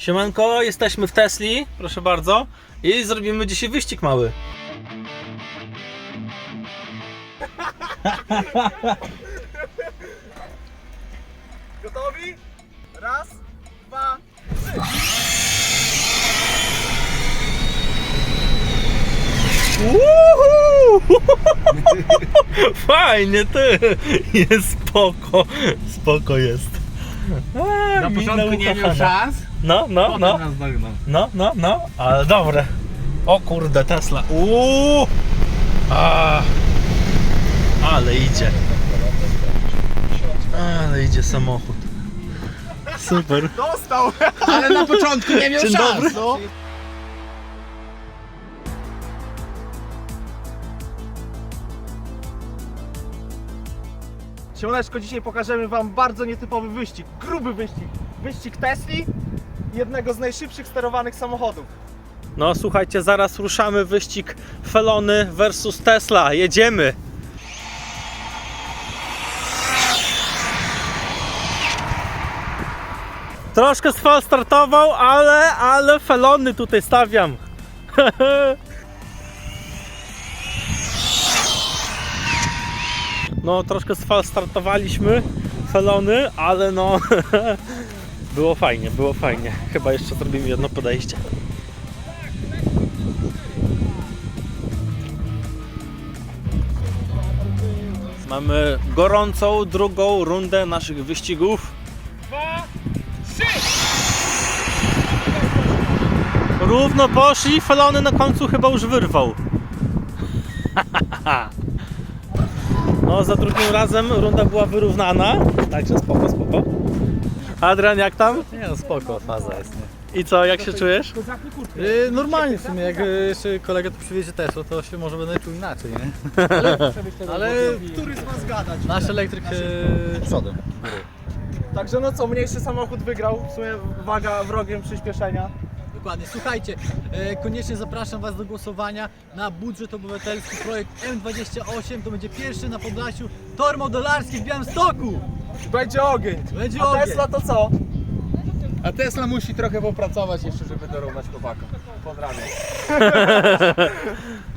Siemanko, jesteśmy w Tesli, proszę bardzo. I zrobimy dzisiaj wyścig mały. Gotowi? Raz, dwa, Uhu! Fajnie, ty! Jest spoko, spoko jest. A, Na początku nie miał ukochana. szans, No, no, potem no, nas no, no, no, ale dobre. O kurde, Tesla. Uuu! A, ale idzie. Ale idzie samochód. Super. dostał! Ale na początku nie miał Dzień szans. dobry. No. Siemaneczko, dzisiaj pokażemy wam bardzo nietypowy wyścig, gruby wyścig. Wyścig Tesli, jednego z najszybszych sterowanych samochodów. No słuchajcie, zaraz ruszamy wyścig Felony versus Tesla. Jedziemy. Troszkę sfal startował, ale, ale Felony tutaj stawiam. No troszkę startowaliśmy Felony, ale no było fajnie, było fajnie. Chyba jeszcze zrobimy jedno podejście. Mamy gorącą drugą rundę naszych wyścigów. Równo poszli, Felony na końcu chyba już wyrwał. No, za drugim razem runda była wyrównana, także spoko, spoko. Adrian, jak tam? Nie no spoko, faza jest, nie? I co, jak się czujesz? Yy, normalnie w sumie, jak yy, jeszcze kolega tu przywiezie Tesla, to się może będę czuł inaczej, nie? Ale Który z was gadać? nasz elektryk yy, przodem. Także no co, mniejszy samochód wygrał, w sumie waga wrogiem przyspieszenia. Dokładnie, słuchajcie, e, koniecznie zapraszam Was do głosowania na budżet obywatelski projekt M28, to będzie pierwszy na Podlasiu tor modelarski w Białymstoku! Będzie ogień. Będzie A ogień. Tesla to co? A Tesla musi trochę popracować jeszcze, żeby dorównać chłopakom. Pozdrawiam.